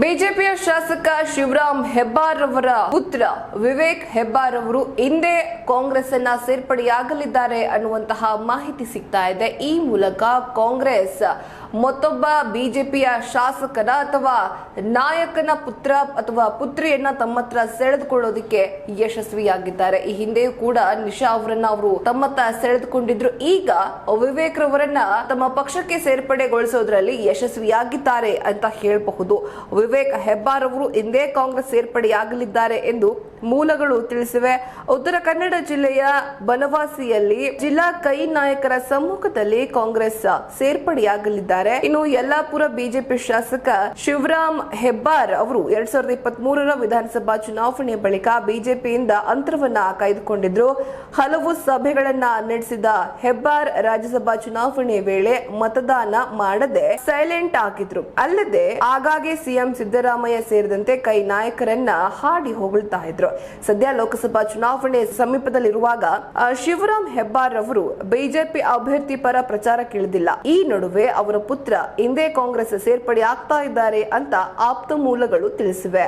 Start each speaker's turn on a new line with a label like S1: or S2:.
S1: ಬಿಜೆಪಿಯ ಶಾಸಕ ಶಿವರಾಮ್ ಹೆಬ್ಬಾರ್ ಅವರ ಪುತ್ರ ವಿವೇಕ್ ಹೆಬ್ಬಾರ್ ಅವರು ಹಿಂದೆ ಕಾಂಗ್ರೆಸ್ ಅನ್ನ ಸೇರ್ಪಡೆಯಾಗಲಿದ್ದಾರೆ ಅನ್ನುವಂತಹ ಮಾಹಿತಿ ಸಿಗ್ತಾ ಇದೆ. ಈ ಮೂಲಕ ಕಾಂಗ್ರೆಸ್ ಮತ್ತೊಬ್ಬ ಬಿಜೆಪಿಯ ಶಾಸಕನ ಅಥವಾ ನಾಯಕನ ಪುತ್ರ ಅಥವಾ ಪುತ್ರಿಯನ್ನ ತಮ್ಮ ಹತ್ರ ಸೆಳೆದುಕೊಳ್ಳೋದಕ್ಕೆ ಯಶಸ್ವಿಯಾಗಿದ್ದಾರೆ. ಈ ಹಿಂದೆಯೂ ಕೂಡ ನಿಶಾ ಅವರನ್ನ ಅವರು ತಮ್ಮತ್ತ ಸೆಳೆದುಕೊಂಡಿದ್ರು. ಈಗ ವಿವೇಕ್ ರವರನ್ನ ತಮ್ಮ ಪಕ್ಷಕ್ಕೆ ಸೇರ್ಪಡೆಗೊಳಿಸೋದ್ರಲ್ಲಿ ಯಶಸ್ವಿಯಾಗಿದ್ದಾರೆ ಅಂತ ಹೇಳಬಹುದು. ವಿವೇಕ್ ಹೆಬ್ಬಾರ್ ಅವರು ಹಿಂದೆ ಕಾಂಗ್ರೆಸ್ ಸೇರ್ಪಡೆಯಾಗಲಿದ್ದಾರೆ ಎಂದು ಮೂಲಗಳು ತಿಳಿಸಿವೆ. ಉತ್ತರ ಕನ್ನಡ ಜಿಲ್ಲೆಯ ಬನವಾಸಿಯಲ್ಲಿ ಜಿಲ್ಲಾ ಕೈ ನಾಯಕರ ಸಮ್ಮುಖದಲ್ಲಿ ಕಾಂಗ್ರೆಸ್ ಸೇರ್ಪಡೆಯಾಗಲಿದ್ದಾರೆ. ಇನ್ನು ಯಲ್ಲಾಪುರ ಬಿಜೆಪಿ ಶಾಸಕ ಶಿವರಾಮ್ ಹೆಬ್ಬಾರ್ ಅವರು ಎರಡ್ ಸಾವಿರದ ವಿಧಾನಸಭಾ ಚುನಾವಣೆ ಬಳಿಕ ಬಿಜೆಪಿಯಿಂದ ಅಂತರವನ್ನ ಕಾಯ್ದುಕೊಂಡಿದ್ರು. ಹಲವು ಸಭೆಗಳನ್ನ ನಡೆಸಿದ ಹೆಬ್ಬಾರ್ ರಾಜ್ಯಸಭಾ ಚುನಾವಣೆ ವೇಳೆ ಮತದಾನ ಮಾಡದೆ ಸೈಲೆಂಟ್ ಆಗಿದ್ರು. ಅಲ್ಲದೆ ಆಗಾಗ್ಗೆ ಸಿಎಂ ಸಿದ್ದರಾಮಯ್ಯ ಸೇರಿದಂತೆ ಕೈ ನಾಯಕರನ್ನ ಹಾಡಿ ಹೊಗಳ್ತಾ ಇದ್ರು. ಸದ್ಯ ಲೋಕಸಭಾ ಚುನಾವಣೆ ಸಮೀಪದಲ್ಲಿರುವಾಗ ಶಿವರಾಮ್ ಹೆಬ್ಬಾರ್ ಅವರು ಬಿಜೆಪಿ ಅಭ್ಯರ್ಥಿ ಪರ ಪ್ರಚಾರಕ್ಕಿಳಿದಿಲ್ಲ ಈ ನಡುವೆ ಅವರ ಪುತ್ರ ಇಂದೇ ಕಾಂಗ್ರೆಸ್ ಸೇರ್ಪಡೆ ಆಗ್ತಾ ಇದ್ದಾರೆ ಅಂತ ಆಪ್ತ ಮೂಲಗಳು ತಿಳಿಸಿವೆ.